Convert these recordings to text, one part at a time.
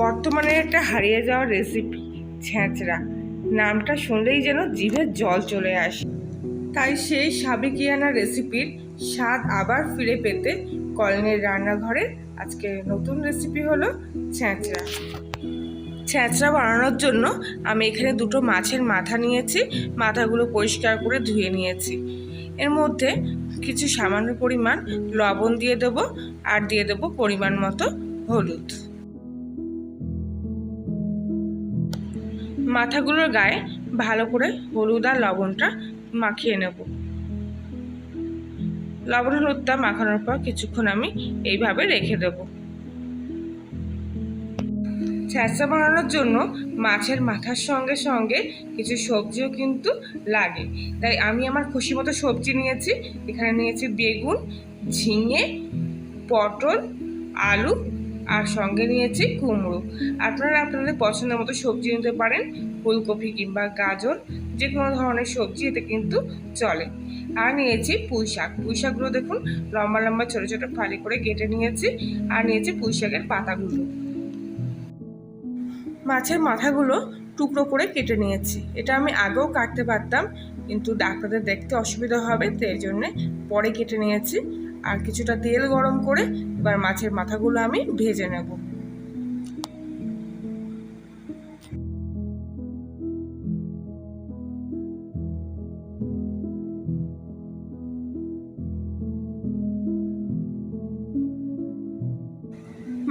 বর্তমানে একটা হারিয়ে যাওয়া রেসিপি ছ্যাঁচড়া নামটা শুনলেই যেন জিভে জল চলে আসে। তাই সেই সাবেকিয়ানা রেসিপির স্বাদ আবার ফিরে পেতে কলনের রান্নাঘরে আজকে নতুন রেসিপি হলো ছ্যাঁচড়া ছ্যাঁচড়া বানানোর জন্য আমি এখানে দুটো মাছের মাথা নিয়েছি, মাথাগুলো পরিষ্কার করে ধুয়ে নিয়েছি। এর মধ্যে কিছু সামান্য পরিমাণ লবণ দিয়ে দেবো আর দিয়ে দেবো পরিমাণ মতো হলুদ। মাথাগুলোর গায়ে ভালো করে হলুদ আর লবণটা মাখিয়ে নেব। লবণ হলুদটা মাখানোর পর কিছুক্ষণ আমি এইভাবে রেখে দেব। ছ্যাঁচা বানানোর জন্য মাছের মাথার সঙ্গে সঙ্গে কিছু সবজিও কিন্তু লাগে। তাই আমি আমার খুশি মতো সবজি নিয়েছি। এখানে নিয়েছি বেগুন, ঝিঙে, পটল, আলু আর সঙ্গে নিয়েছি কুমড়ো। আপনারা আপনাদের পছন্দের মতো সবজি নিতে পারেন, ফুলকপি কিংবা গাজর, যে কোনো ধরনের সবজি, এতে কিন্তু চলে। আর নিয়েছি পুঁই শাক। পুঁই শাকগুলো দেখুন, লম্বা লম্বা, ছোটো ছোটো ফালি করে কেটে নিয়েছি। আর নিয়েছি পুঁই শাকের পাতাগুলো। মাছের মাথাগুলো টুকরো করে কেটে নিয়েছি। এটা আমি আগেও কাটতে পারতাম, কিন্তু ডাক্তারদের দেখতে অসুবিধা হবে, তো এই জন্যে পরে কেটে নিয়েছি। আর কিছুটা তেল গরম করে এবার মাছের মাথাগুলো আমি ভেজে নেব।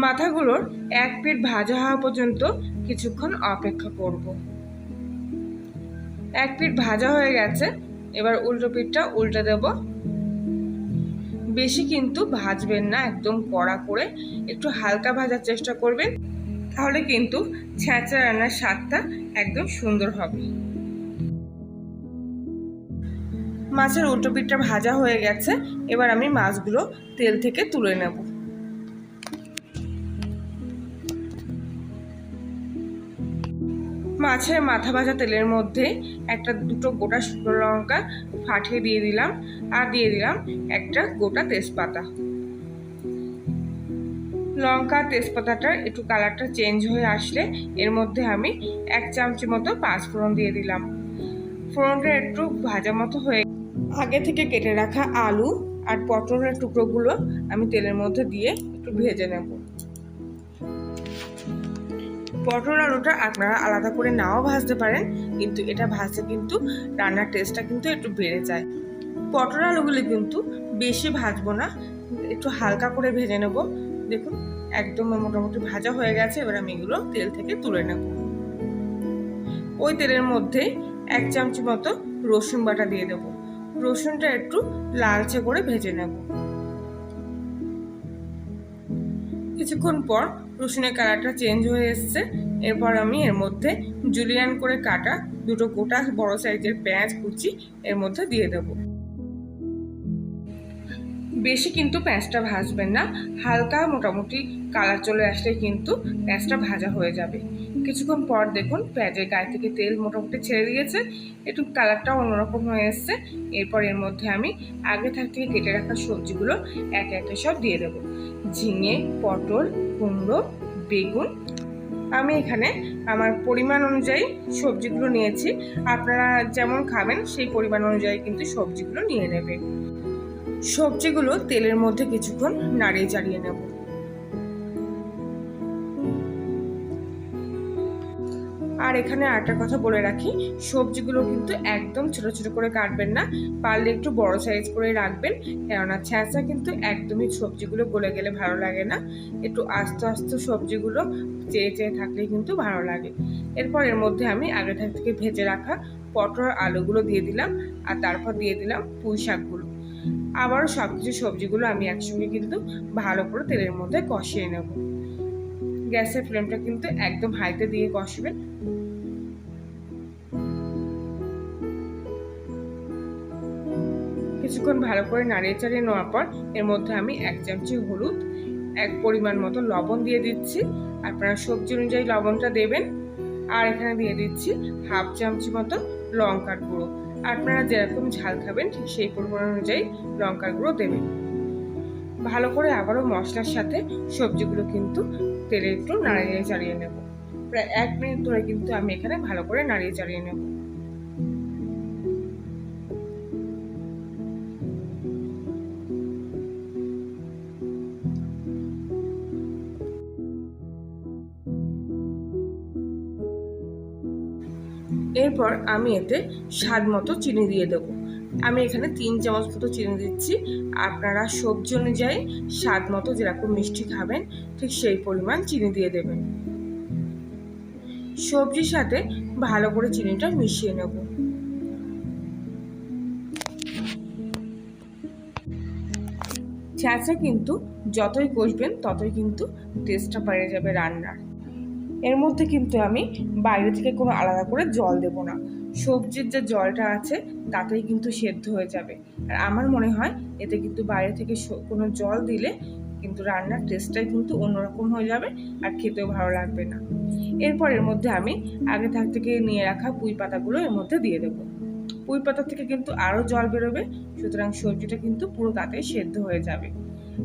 মাথাগুলোর এক পিঠ ভাজা হওয়া পর্যন্ত কিছুক্ষণ অপেক্ষা করব। এক পিঠ ভাজা হয়ে গেছে, এবার উল্টো পিঠটা উল্টে দেব। বেশি কিন্তু ভাজবেন না, একদম কড়া করে একটু হালকা ভাজার চেষ্টা করবেন, তাহলে কিন্তু ছ্যাঁচা রান্নার স্বাদটা একদম সুন্দর হবে। মাছের উল্টো পিঠটা ভাজা হয়ে গেছে, এবার আমি মাছগুলো তেল থেকে তুলে নেব। মাছের মাথা ভাজা তেলের মধ্যে একটা দুটো গোটা শুকনো লঙ্কা ফাটিয়ে দিয়ে দিলাম আর দিয়ে দিলাম একটা গোটা তেজপাতা। লঙ্কা তেজপাতাটা একটু কালারটা চেঞ্জ হয়ে আসলে এর মধ্যে আমি এক চামচি মতো পাঁচ ফোড়ন দিয়ে দিলাম। ফোড়নটা একটু ভাজা মতো হয়ে আগে থেকে কেটে রাখা আলু আর পটলের টুকরোগুলো আমি তেলের মধ্যে দিয়ে একটু ভেজে নেব। পটল আলুটা আপনারা আলাদা করে নাও ভাজতে পারেন, কিন্তু এটা ভাজতে কিন্তু রান্নার টেস্টটা কিন্তু একটু বেড়ে যায়। পটল আলুগুলি কিন্তু বেশি ভাজবো না, একটু হালকা করে ভেজে নেব। দেখুন, একদম মোটামুটি ভাজা হয়ে গেছে, এবার আমি এগুলো তেল থেকে তুলে নেব। ওই তেলের মধ্যে এক চামচি মতো রসুন বাটা দিয়ে দেবো। রসুনটা একটু লালচে করে ভেজে নেব। কিছুক্ষণ পর রসুনের কালারটা চেঞ্জ হয়ে এসছে। এরপর আমি এর মধ্যে জুলিয়ান করে কাটা দুটো গোটা বড় সাইজের পেঁয়াজ কুচি এর মধ্যে দিয়ে দেব। বেশি কিন্তু পেঁয়াজটা ভাজবেন না। হালকা মোটামুটি কালার চলে আসলে কিন্তু পেঁয়াজটা ভাজা হয়ে যাবে। কিছুক্ষণ পর দেখুন পেঁয়াজের গায়ে থেকে তেল মোটামুটি ছেড়ে দিয়েছে। একটু কালারটাও অন্যরকম হয়ে এসছে। এরপর এর মধ্যে আমি আগে থাক থেকে কেটে রাখা সবজিগুলো একে একে সব দিয়ে দেবো। ঝিঙে, পটল, কুমড়ো, বেগুন। আমি এখানে আমার পরিমাণ অনুযায়ী সবজিগুলো নিয়েছি। আপনারা যেমন খাবেন সেই পরিমাণ অনুযায়ী কিন্তু সবজিগুলো নিয়ে নেবেন। সবজিগুলো তেলের মধ্যে কিছুক্ষণ নাড়িয়ে চাড়িয়ে নেব। আর এখানে আরেকটা কথা বলে রাখি, সবজিগুলো কিন্তু একদম ছোট ছোট করে কাটবেন না, পারলে একটু বড় সাইজ করে রাখবেন, কেননা ছ্যাঁচা কিন্তু একদমই সবজিগুলো গলে গেলে ভালো লাগে না। একটু আস্তে আস্তে সবজিগুলো চেয়ে চেয়ে থাকলে কিন্তু ভালো লাগে। এরপর এর মধ্যে আমি আগে থেকে ভেজে রাখা পটল আলুগুলো দিয়ে দিলাম, আর তারপর দিয়ে দিলাম পুঁই শাকগুলো। আবারও সব কিছু সবজিগুলো আমি একসঙ্গে কিন্তু ভালো করে তেলের মধ্যে কষিয়ে নেব। গ্যাসের ফ্লেমটা কিন্তু একদম হাইতে দিয়ে কষবেন। কিছুক্ষণ ভালো করে নাড়িয়ে চাড়িয়ে নেওয়ার পর এর মধ্যে আমি এক চামচি হলুদ, এক পরিমাণ মতো লবণ দিয়ে দিচ্ছি। আপনারা সবজি অনুযায়ী লবণটা দেবেন। আর এখানে দিয়ে দিচ্ছি হাফ চামচি মতো লঙ্কার গুঁড়ো। আপনারা যেরকম ঝাল খাবেন, ঠিক সেই পরিমাণ অনুযায়ী লঙ্কার গুঁড়ো দেবেন। ভালো করে আবারও মশলার সাথে সবজিগুলো কিন্তু তেলে একটু নাড়িয়ে চাড়িয়ে নেব। প্রায় এক মিনিট ধরে কিন্তু আমি এখানে ভালো করে নাড়িয়ে চাড়িয়ে নেব। এরপর আমি এতে স্বাদ মতো চিনি দিয়ে দেবো। আমি এখানে তিন চামচ মতো চিনি দিচ্ছি। আপনারা সবজি অনুযায়ী স্বাদ মতো যেরকম মিষ্টি খাবেন, ঠিক সেই পরিমাণ চিনি দিয়ে দেবেন। সবজির সাথে ভালো করে চিনিটা মিশিয়ে নেব। ছ্যাঁচা কিন্তু যতই কষবেন, ততই কিন্তু টেস্টটা বেড়ে যাবে রান্নার। এর মধ্যে কিন্তু আমি বাইরে থেকে কোনো আলাদা করে জল দেব না। সবজির যে জলটা আছে, তাতেই কিন্তু সেদ্ধ হয়ে যাবে। আর আমার মনে হয় এতে কিন্তু বাইরে থেকে কোনো জল দিলে কিন্তু রান্নার টেস্টটাই কিন্তু অন্যরকম হয়ে যাবে আর খেতেও ভালো লাগবে না। এরপর এর মধ্যে আমি আগে থাক থেকে নিয়ে রাখা পুঁই পাতাগুলো এর মধ্যে দিয়ে দেবো। পুঁই পাতা থেকে কিন্তু আরও জল বেরোবে, সুতরাং সবজিটা কিন্তু পুরো তাতেই সেদ্ধ হয়ে যাবে।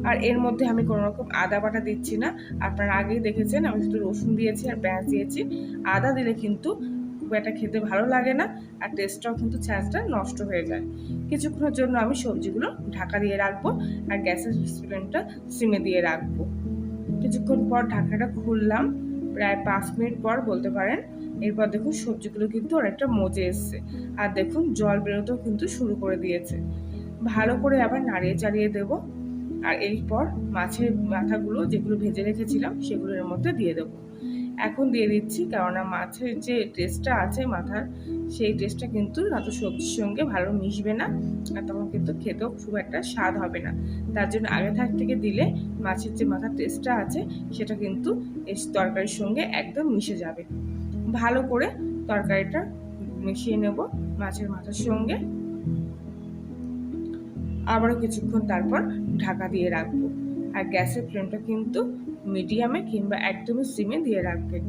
আর এর মধ্যে আমি কোনো রকম আদা বাটা দিচ্ছি না। আপনারা আগেই দেখেছেন, আমি শুধু রসুন দিয়েছি আর পেঁয়াজ দিয়েছি। আদা দিলে কিন্তু খুব একটা খেতে ভালো লাগে না আর টেস্টটাও কিন্তু ছ্যাঁচটা নষ্ট হয়ে যায়। কিছুক্ষণের জন্য আমি সবজিগুলো ঢাকা দিয়ে রাখব আর গ্যাসের ফ্লেমটা সিমে দিয়ে রাখব। কিছুক্ষণ পর ঢাকাটা খুললাম, প্রায় পাঁচ মিনিট পর বলতে পারেন, এরপর দেখুন সবজিগুলো কিন্তু অনেকটা মজে এসছে। আর দেখুন জল বেরোতেও কিন্তু শুরু করে দিয়েছে। ভালো করে আবার নাড়িয়ে চাড়িয়ে দেবো। আর এরপর মাছের মাথাগুলো যেগুলো ভেজে রেখেছিলাম সেগুলো এর মধ্যে দিয়ে দেবো। এখন দিয়ে দিচ্ছি, কেননা মাছের যে টেস্টটা আছে মাথার, সেই টেস্টটা কিন্তু না সবজির সঙ্গে ভালো মিশবে না, আর তখন কিন্তু খেতেও খুব একটা স্বাদ হবে না। তার জন্য আগে থাক থেকে দিলে মাছের যে মাথার টেস্টটা আছে, সেটা কিন্তু এই তরকারির সঙ্গে একদম মিশে যাবে। ভালো করে তরকারিটা মিশিয়ে নেব মাছের মাথার সঙ্গে। আবারও কিছুক্ষণ তারপর ঢাকা দিয়ে রাখব। আর গ্যাসের ফ্লেমটা কিন্তু মিডিয়ামে কিংবা একদমই সিমে দিয়ে রাখবেন।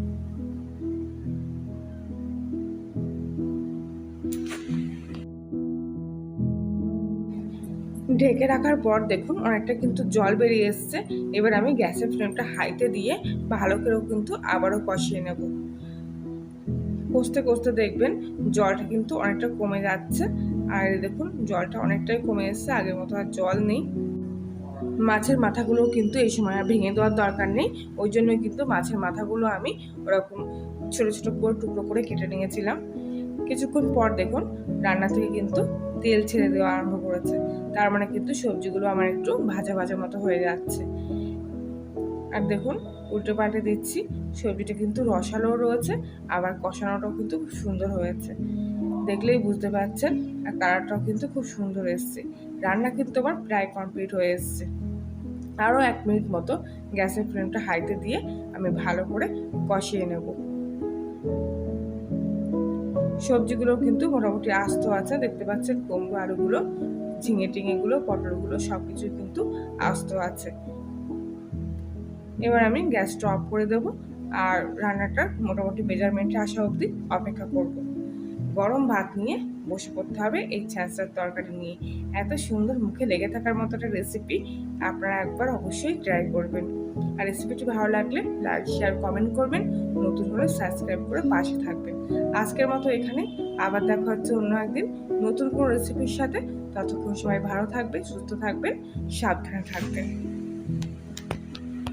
ঢেকে রাখার পর দেখুন অনেকটা কিন্তু জল বেরিয়ে এসছে। এবার আমি গ্যাসের ফ্লেমটা হাইতে দিয়ে ভালো করেও কিন্তু আবারও কষিয়ে নেব। কষতে কষতে দেখবেন জলটা কিন্তু অনেকটা কমে যাচ্ছে। আর দেখুন, জলটা অনেকটাই কমে এসছে, আগের মতো আর জল নেই। মাছের মাথাগুলো কিন্তু এই সময় আর ভেঙে দেওয়ার দরকার নেই। ওই জন্যই কিন্তু মাছের মাথাগুলো আমি ওরকম ছোটো ছোটো করে, টুকরো করে কেটে নিয়েছিলাম। কিছুক্ষণ পর দেখুন, রান্না থেকে কিন্তু তেল ছেড়ে দেওয়া আরম্ভ করেছে। তার মানে কিন্তু সবজিগুলো আমার একটু ভাজা ভাজা মতো হয়ে যাচ্ছে। আর দেখুন, উল্টো পাল্টে দিচ্ছি, সবজিটা কিন্তু রসালোও রয়েছে, আবার কষানোটাও কিন্তু সুন্দর হয়েছে। দেখলেই বুঝতে পারছেন আর কালারটাও কিন্তু খুব সুন্দর এসছে। রান্না কিন্তু আমার প্রায় কমপ্লিট হয়ে এসছে। আরও এক মিনিট মতো গ্যাসের ফ্লেমটা হাইতে দিয়ে আমি ভালো করে কষিয়ে নেব। সবজিগুলো কিন্তু মোটামুটি আস্ত আছে, দেখতে পাচ্ছেন কুমড়ো আলুগুলো, ঝিঙে টিঙেগুলো, পটলগুলো সব কিছু কিন্তু আস্ত আছে। এবার আমি গ্যাসটা অফ করে দেবো আর রান্নাটা মোটামুটি মেজারমেন্টে আসা অবধি অপেক্ষা করব। গরম ভাত নিয়ে বসে পড়তে হবে। এই ছ্যাঁচড়ার তরকারি নিয়ে এত সুন্দর মুখে লেগে থাকার মতো একটা রেসিপি আপনারা একবার অবশ্যই ট্রাই করবেন। আর রেসিপিটি ভালো লাগলে লাইক শেয়ার কমেন্ট করবেন। নতুন হলে সাবস্ক্রাইব করে পাশে থাকবেন। আজকের মতো এখানে। আবার দেখা হচ্ছে অন্য একদিন নতুন কোনো রেসিপির সাথে। ততক্ষণ সবাই ভালো থাকবে সুস্থ থাকবেন, সাবধানে থাকবেন।